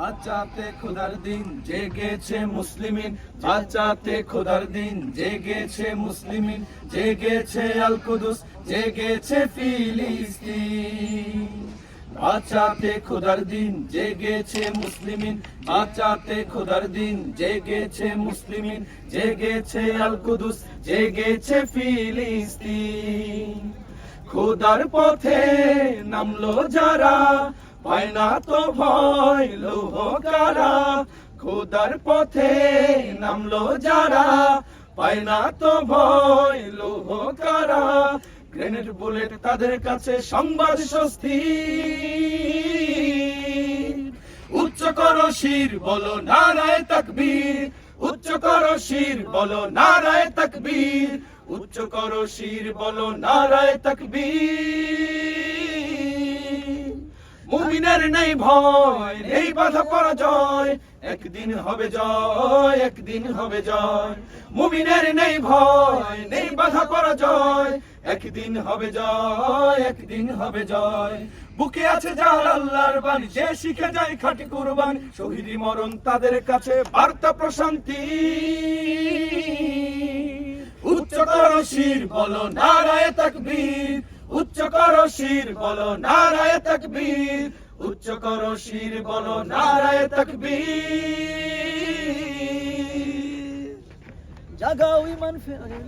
বাঁচাতে খোদার দিন জেগেছে মুসলিমিন। বাঁচাতে খোদার দিন জেগেছে মুসলিমিন। জেগেছে আল কুদুস, জেগেছে ফিলিস্তিন। বাঁচাতে খোদার দিন জেগেছে মুসলিমিন। বাঁচাতে খোদার দিন জেগেছে মুসলিমিন। জেগেছে আল কুদুস, জেগেছে ফিলিস্তিন। খোদার পথে নামলো যারা পায় না তো ভয় লোহ কারা খোদার পথে নামলো যারা। পায় না তো ভয় লোহ কারা গ্রেনেড বুলেট তাদের কাছে সংবাদ স্বস্তি। উচ্চ করো শির বলো নারায় তাকবীর, উচ্চ করো শির বলো নারায় তাকবীর, উচ্চ করো শির বলো নারায় তাকবীর। মুমিনের নেই ভয়, নেই বাধা পরাজয়। একদিন হবে জয়, একদিন হবে জয়। মুমিনের নেই ভয়, নেই বাধা পরাজয়। একদিন হবে জয়, একদিন হবে জয়। বুকে আছে যার আল্লাহর বাণী, যে শিখে যায় খাঁটি কুরবান। শহীদি মরণ তাদের কাছে বার্তা প্রশান্তি। উচ্চতর শির বলো, নারায় তাকবীর। করো শির বলো নারায় তকবীর। উচ্চ করো শির বলো নারায় তকবীর। জাগাও ইমান ফেরে